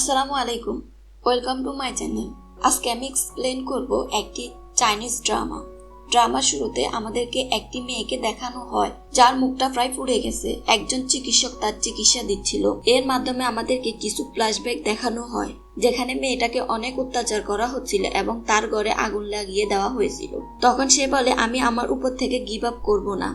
আসসালামু আলাইকুম। Welcome to my channel আজকে আমি এক্সপ্লেন করব একটি চাইনিজ ড্রামা ড্রামার শুরুতে আমাদেরকে একটি মেয়েকে দেখানো হয়, যার মুখটা প্রায় পুড়ে গেছে। একজন চিকিৎসক তার চিকিৎসা দিচ্ছিল। এর মাধ্যমে আমাদেরকে কিছু ফ্ল্যাশব্যাক দেখানো হয়, যেখানে মেয়েটাকে অনেক অত্যাচার করা হচ্ছিল এবং তার ঘরে আগুন লাগিয়ে দেওয়া হয়েছিল। তখন সে বলে, আমি আমার উপর থেকে গিভ আপ করব না।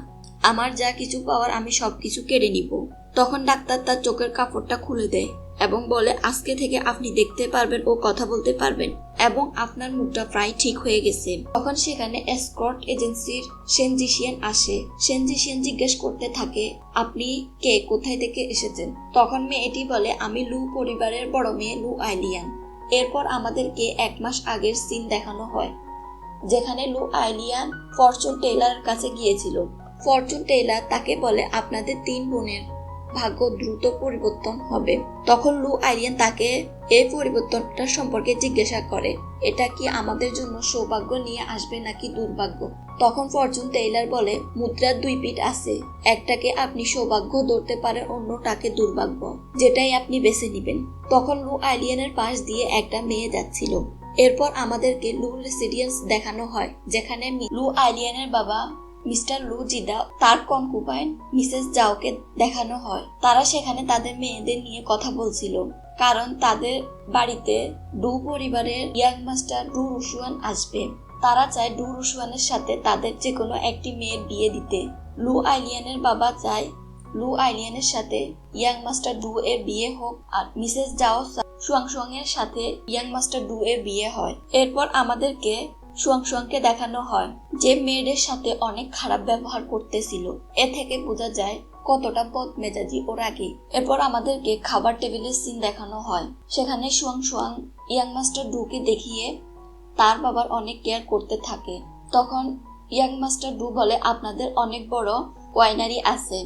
আমার যা কিছু পাওয়ার আমি সবকিছু কেড়ে নিব। তখন ডাক্তার তার চোখের কাপড়টা খুলে দেয়। এবং বলে, আজকে থেকে আপনি দেখতে পারবেন ও কথা বলতে পারবেন এবং আপনার মুখটা প্রায় ঠিক হয়ে গেছে। তখন সেখানে এসকর্ট এজেন্সির সেনজিশিয়ান আসে। সেনজিশিয়ান জিজ্ঞেস করতে থাকে, আপনি কে? কোথায় থেকে এসেছেন? তখন মেয়েটি বলে, আমি লু পরিবারের বড় মেয়ে লু আইলিয়ান। এরপর আমাদেরকে এক মাস আগের সিন দেখানো হয়, যেখানে লু আইলিয়ান ফরচুন টেইলারের কাছে গিয়েছিল। ফরচুন টেইলার তাকে বলে, আপনাদের তিন বোনের ভাগ্য দ্রুত পরিবর্তন হবে। তখন লু আইরিয়ান তাকে এই পরিবর্তনটা সম্পর্কে জিজ্ঞাসা করে, এটা কি আমাদের জন্য সৌভাগ্য নিয়ে আসবে নাকি দুর্ভাগ্য? তখন ফরচুন টেইলার বলে, মুদ্রার দুই পিঠ আছে, একটাকে আপনি সৌভাগ্য ধরতে পারেন অন্যটাকে দুর্ভাগ্য, যেটাই আপনি বেছে নেবেন। তখন লু আইলিয়ানের পাশ দিয়ে একটা মেয়ে যাচ্ছিল। এরপর আমাদেরকে লু রেসিডিয়েন্স দেখানো হয়, যেখানে লু আইলিয়ানের বাবা মিস্টার লু জিদা তার কনকুপাইন মিসেস জাওকে দেখানো হয়। তারা সেখানে তাদের মেয়েদের নিয়ে কথা বলছিল। কারণ তাদের বাড়িতে ডু পরিবারের ইয়াং মাস্টার ডু রুসুয়ান আসবে। তারা চায় ডু রুসুয়ানের সাথে তাদের যে কোনো একটি মেয়ের বিয়ে দিতে। লু আইলিয়ানের বাবা চায় লু আইলিয়ানের সাথে ইয়াং মাস্টার ডু এর বিয়ে হোক আর মিসেস জাও সুয়াং সুয়াং এর সাথে ইয়াং মাস্টার ডু এর বিয়ে হয়। এরপর আমাদেরকে সুয়াং সুয়াংকে দেখানো হয় যে মেয়েদের সাথে অনেক খারাপ ব্যবহার করতেছিল। এ থেকে বোঝা যায় কতটা বদ মেজাজি ওর আগে। এরপর আমাদেরকে খাবার টেবিলের সিন দেখানো হয়। সেখানে সুয়াং সুয়াং ইয়াং মাস্টার ডুকে দেখিয়ে তার বাবার অনেক কেয়ার করতে থাকে। তখন ইয়াং মাস্টার ডু বলে, আপনাদের অনেক বড় ওয়াইনারি আছে।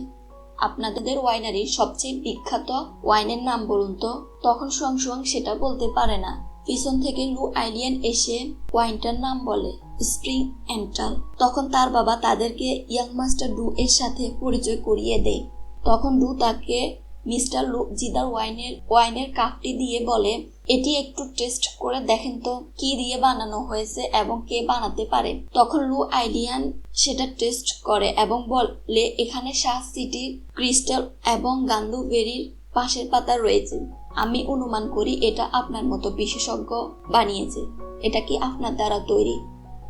আপনাদের ওয়াইনারির সবচেয়ে বিখ্যাত ওয়াইনের নাম বলুন তো? তখন সুয়াং সুয়াং সেটা বলতে পারে না। পিছন থেকে লু আইলিয়ান এসে ওয়াইনটার নাম বলে, স্প্রিং অ্যান্টাল তখন তার বাবা তাদেরকে ইয়াং মাস্টার ডু এর সাথে পরিচয় করিয়ে দেয়। তখন ডু তাকে মিস্টার লু জিদার ওয়াইনের ওয়াইনের কাপটি দিয়ে বলে, এটি একটু টেস্ট করে দেখেন তো, কি দিয়ে বানানো হয়েছে এবং কে বানাতে পারে? তখন লু আইলিয়ান সেটা টেস্ট করে এবং বলে, এখানে শাহ সিটি, ক্রিস্টাল এবং গান্ধুবেরির পাশের পাতা রয়েছে। আমি অনুমান করি এটা আপনার মতো বিশেষজ্ঞ বানিয়েছে। এটা কি আপনার দ্বারা তৈরি?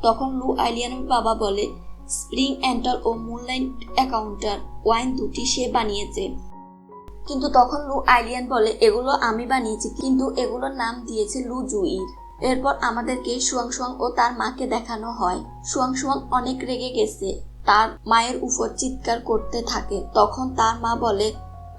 তখন লু আইলিয়ানের বাবা বলে, স্প্রিং অ্যান্টাল ও মুনলাইট অ্যাকাউন্টার ওয়াইন দুটি সে বানিয়েছে। কিন্তু তখন লু আইলিয়ান বলে, এগুলো আমি বানিয়েছি, কিন্তু এগুলোর নাম দিয়েছে লু জুইর এরপর আমাদেরকে সুয়াং সুয়াং ও তার মাকে দেখানো হয়। সুয়াং সুয়াং অনেক রেগে গেছে। তার মায়ের উপর চিৎকার করতে থাকে। তখন তার মা বলে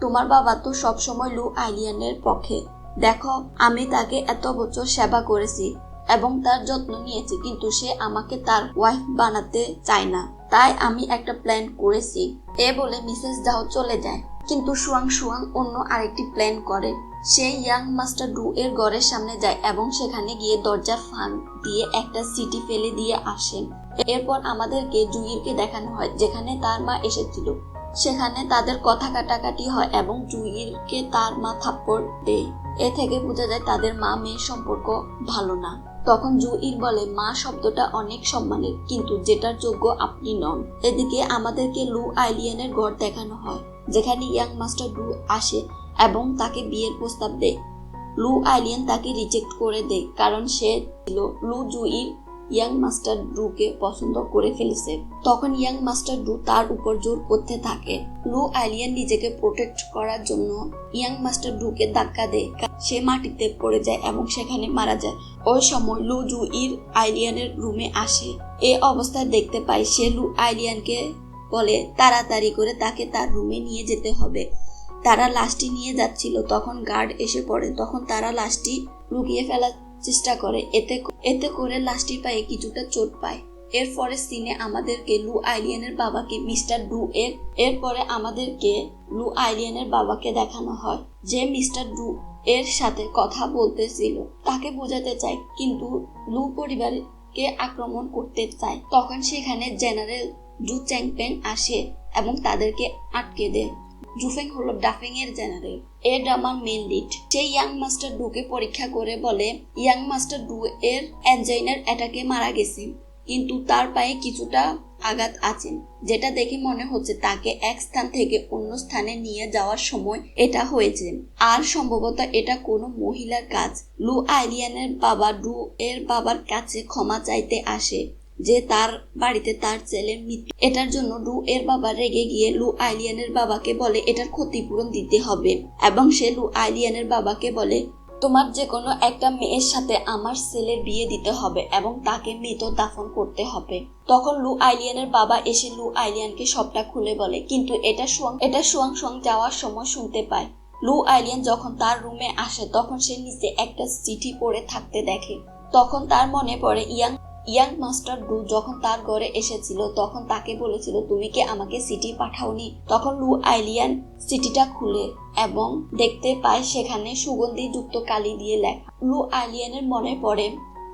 তোমার বাবা তো সবসময় লু আইলিয়ানের পক্ষে। দেখো, আমি তাকে এত বছর সেবা করেছি এবং তার যত্ন নিয়েছি, কিন্তু সে আমাকে তার ওয়াইফ বানাতে চায় না। তাই আমি একটা প্ল্যান করেছি। এ বলে মিসেস জাও চলে যায়। কিন্তু সুয়াং সুয়াং অন্য আরেকটি প্ল্যান করে। সে ইয়াং মাস্টার ডু এর ঘরের সামনে যায় এবং সেখানে গিয়ে দরজার ফাঁক দিয়ে একটা সিটি ফেলে দিয়ে আসে। এরপর আমাদেরকে জুইরকে দেখানো হয়, যেখানে তার মা এসেছিল। সেখানে তাদের কথা কাটাকাটি হয় এবং জুইরকে তার মা থাপ্পড় দেয়। এ থেকে বোঝা যায় তাদের মা মেয়ের সম্পর্ক ভালো না। তখন জুইর বলে, মা শব্দটা অনেক সম্মানের, কিন্তু যেটার যোগ্য আপনি নন। এদিকে আমাদেরকে লু আইলিয়ানের ঘর দেখানো হয়, যেখানে ইয়াং মাস্টার লু আসে এবং তাকে বিয়ের প্রস্তাব দেয়। লু আইলিয়ান তাকে রিজেক্ট করে দেয়, কারণ সে ছিল লু জুইর ইয়াং মাস্টার ড্রুকে পছন্দ করে ফেলেছে। তখন ইয়াং মাস্টার ড্রু তার উপর জোর করতে থাকে। লু আইলিয়ান নিজেকে প্রোটেক্ট করার জন্য ইয়াং মাস্টার ড্রুকে ধাক্কা দেয়। সে মাটিতে পড়ে যায় এবং সেখানে মারা যায়। ওই সময় লু জু ইর আইলিয়ানের রুমে আসে। এ অবস্থায় দেখতে পাই সে লু আইলিয়ানকে বলে, তাড়াতাড়ি করে তাকে তার রুমে নিয়ে যেতে হবে। তারা লাশটি নিয়ে যাচ্ছিল। তখন গার্ড এসে পড়ে। তখন তারা লাশটি লুকিয়ে ফেলার চেষ্টা করে। এতে এতে করে লাশটির পায়ে কিছুটা চোট পায়। এরপরে সিনে আমাদেরকে লু আইলিয়ানের বাবাকে মিস্টার ডু এর এরপরে আমাদেরকে লু আইলিয়ানের বাবাকে দেখানো হয়, যে মিস্টার ডু এর সাথে কথা বলতেছিল। তাকে বোঝাতে চায়, কিন্তু লু পরিবারকে আক্রমণ করতে চায়। তখন সেখানে জেনারেল জু চ্যাংপেন আসে এবং তাদেরকে আটকে দেয়। জুফেং হলো ডাফেং এর জেনারেল। এ ড্রামার মেন লিড সে ইয়াং মাস্টার ডুকে পরীক্ষা করে বলে, ইয়াং মাস্টার ডু এর অ্যাঞ্জাইনার অ্যাটাকে মারা গেছে। কিন্তু তার পায়ে কিছুটা আঘাত আছে, যেটা দেখে মনে হচ্ছে তাকে এক স্থান থেকে অন্য স্থানে নিয়ে যাওয়ার সময় এটা হয়েছে। আর সম্ভবত এটা কোনো মহিলার কাজ। লু আইলিয়ানের বাবা ডু এর বাবার কাছে ক্ষমা চাইতে আসে। যে তার বাড়িতে তার ছেলের মৃত্যু। এটার জন্য লু এর বাবা রেগে গিয়ে লু আইলিয়ানের বাবাকে বলে, এটার ক্ষতিপূরণ দিতে হবে। এবং সে লু আইলিয়ানের বাবাকে বলে, তোমার যে কোনো একটা মেয়ের সাথে আমার ছেলের বিয়ে দিতে হবে এবং তাকে মৃত দাফন করতে হবে। তখন লু আইলিয়ানের বাবা এসে লু আইলিয়ানকে সবটা খুলে বলে, কিন্তু এটা সুয়াং এটা সুয়াং সুয়াং যাওয়ার সময় শুনতে পায়। লু আইলিয়ান যখন তার রুমে আসে, তখন সে নিচে একটা চিঠি পড়ে থাকতে দেখে। তখন তার মনে পড়ে, ইয়াং ইয়াং মাস্টার ডু যখন তার ঘরে এসেছিল, তখন তাকে বলেছিল, তুমি কি আমাকে সিটি পাঠাওনি? তখন লু আইলিয়ান সিটিটা খুলে এবং দেখতে পায় সেখানে সুগন্ধি যুক্ত কালি দিয়ে লেখা। লু আইলিয়ানের মনে পড়ে,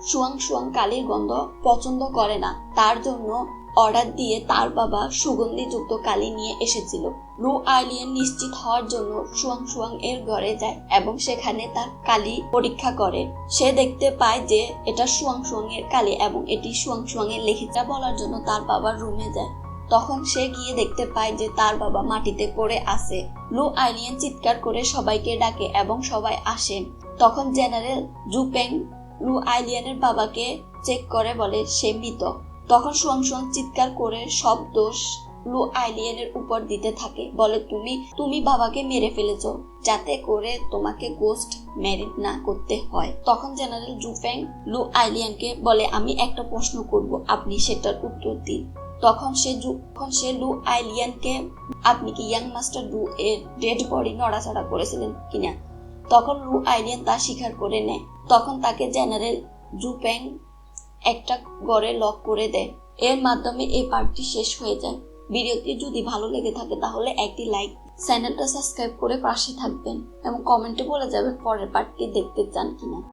সুয়াং সুয়াং কালির গন্ধ পছন্দ করে না। তার জন্য অর্ডার দিয়ে তার বাবা সুগন্ধি যুক্ত কালি নিয়ে এসেছিল। লু আইলিয়ান নিশ্চিত হওয়ার জন্য সুয়াং সুয়াং এর ঘরে যায় এবং সেখানে তার কালি পরীক্ষা করে। সে দেখতে পায় যে এটা সুয়াং সুয়াং এর কালি এবং এটি সুয়াং সুয়াং এর লেখিতা বলার জন্য তার বাবার রুমে যায়। তখন সে গিয়ে দেখতে পায় যে তার বাবা মাটিতে পড়ে আছে। লু আইলিয়ান চিৎকার করে সবাইকে ডাকে এবং সবাই আসে। তখন জেনারেল জুপেং লু আইলিয়ানের বাবাকে চেক করে বলে, সে মৃত। তখন সুয়াং সুয়াং চিৎকার করে সব দোষ লু আইলিয়ানের উপর দিতে থাকে। বলে, তুমি তুমি বাবাকে মেরে ফেলেছো, যাতে করে তোমাকে গোস্ট ম্যারিড না করতে হয়। তখন জেনারেল জুফেং লু আইলিয়ানকে বলে, আমি একটা প্রশ্ন করব, আপনি সেটার উত্তর দিন। তখন সে যখন সে লু আইলিয়ানকে, আপনি কি ইয়াং মাস্টার ডু এর ডেড বডি নড়াচড়া করেছিলেন কিনা? তখন লু আইলিয়ান তা স্বীকার করে নেয়। তখন তাকে জেনারেল জুপেং একটা গড়ে লক করে দেয়। এর মাধ্যমে এই পার্টটি শেষ হয়ে যায়। ভিডিওটি যদি ভালো লেগে থাকে, তাহলে একটি লাইক চ্যানেলটা সাবস্ক্রাইব করে পাশে থাকবেন এবং কমেন্টে বলে যাবেন পরের পার্টটি দেখতে চান কিনা।